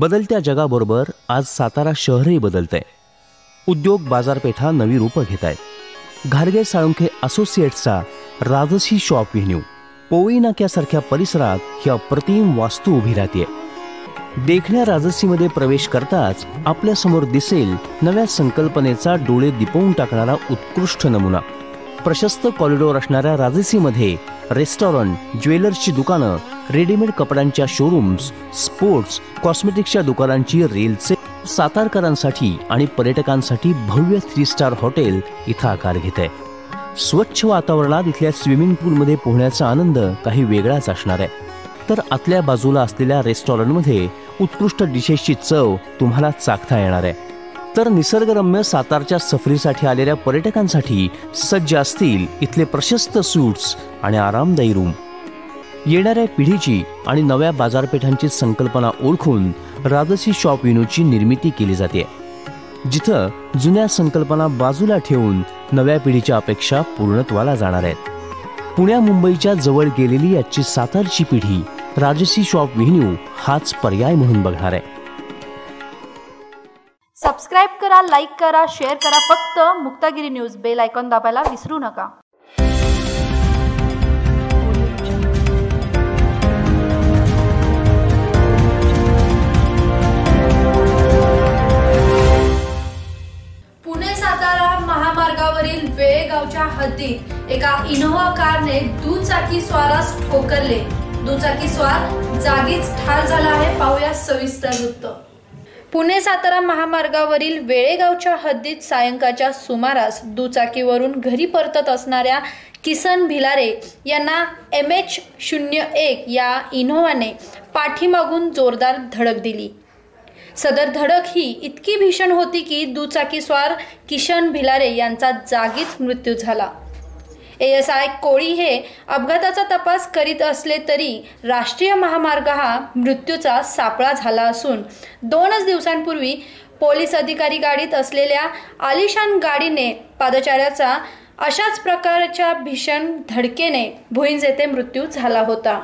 बदलत्या जगाबरोबर आज सातारा शहरही बदलतंय. उद्योग बाजारपेठा नवी रूपं घेत आहेत घारगे साळुंखे असोसिएट्सचा राजसी शॉप व्हेन्यू पोई नाक्यासारख्या परिसरात ही अप्रतिम वास्तू उभी राहते देखण्या राजसीमध्ये प्रवेश करताच आपल्यासमोर दिसेल नव्या संकल्पनेचा डोळे दिपवून टाकणारा उत्कृष्ट नमुना. प्रशस्त कॉरिडॉर असणाऱ्या राजसीमध्ये रेस्टॉरंट ज्वेलर्सची दुकानं रेडीमेड कपड्यांच्या शोरूम्स स्पोर्ट्स कॉस्मेटिक्सच्या दुकानांची रेलचे सातारकरांसाठी आणि पर्यटकांसाठी भव्य थ्री स्टार हॉटेल इथं आकार घेत. आहे स्वच्छ वातावरणात इथल्या स्विमिंग पूलमध्ये पोहण्याचा आनंद काही वेगळाच असणार आहे. तर आतल्या बाजूला असलेल्या रेस्टॉरंटमध्ये उत्कृष्ट डिशेसची चव तुम्हाला चाखता येणार आहे. तर निसर्गरम्य सातारच्या सफरीसाठी आलेल्या पर्यटकांसाठी सज्ज असतील इथले प्रशस्त सूट्स आणि आरामदायी रूम येणाऱ्या पिढीची आणि नव्या बाजारपेठांची संकल्पना ओळखून राजसी शॉप विनूची निर्मिती केली जाते. जिथं जुन्या संकल्पना बाजूला ठेवून नव्या पिढीच्या अपेक्षा पूर्णत्वाला जाणार आहेत. पुण्या मुंबईच्या जवळ गेलेली आजची सातारची पिढी राजसी शॉप व्हेन्यू हाच पर्याय म्हणून बघणार आहे. सबस्क्राईब करा लाईक करा शेअर करा. फक्त मुक्तागिरी न्यूज बेल आयकॉन दाबायला विसरू नका. पुणे सातारा महामार्गावरील वेळेगावच्या हद्दीत एका इनोव्हा कारने दुचाकी स्वारास ठोकरले. दुचाकी स्वार जागीच ठार झाला आहे. पाहूया सविस्तर वृत्त. पुणे सातारा महामार्गावरील वेळेगावच्या हद्दीत सायंकाळच्या सुमारास दुचाकीवरून घरी परतत असणाऱ्या किसन भिलारे यांना एम एच शून्य एक या इनोव्हाने पाठीमागून जोरदार धडक दिली. सदर धडक ही इतकी भीषण होती की दुचाकीस्वार किशन भिलारे यांचा जागीच मृत्यू झाला. एस आय कोळी हे अपघाताचा तपास करीत असले तरी राष्ट्रीय महामार्ग हा मृत्यूचा सापळा झाला असून दोनच दिवसांपूर्वी पोलीस अधिकारी गाडीत असलेल्या आलिशान गाडीने पादचाऱ्याचा अशाच प्रकारच्या भीषण धडकेने भुईंज येथे मृत्यू झाला होता.